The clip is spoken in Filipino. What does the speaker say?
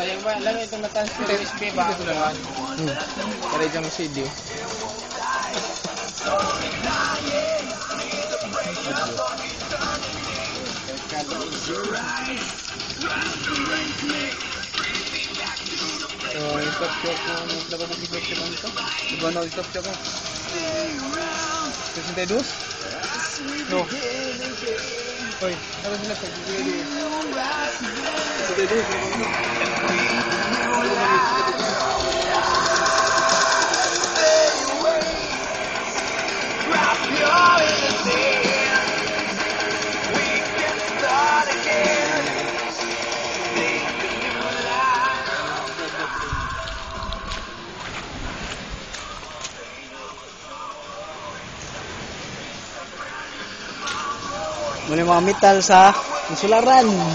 Sayang ba lang itong na-transfer USB ba? Ito lang. Hmm. Para dyan CD. So, i-stop siya ko. Nagpapag-stop siya lang ito. Diba na i-stop siya ko? 62? No. Hoy, ano sila sa 62? 62. Muna mga metal sa insularan.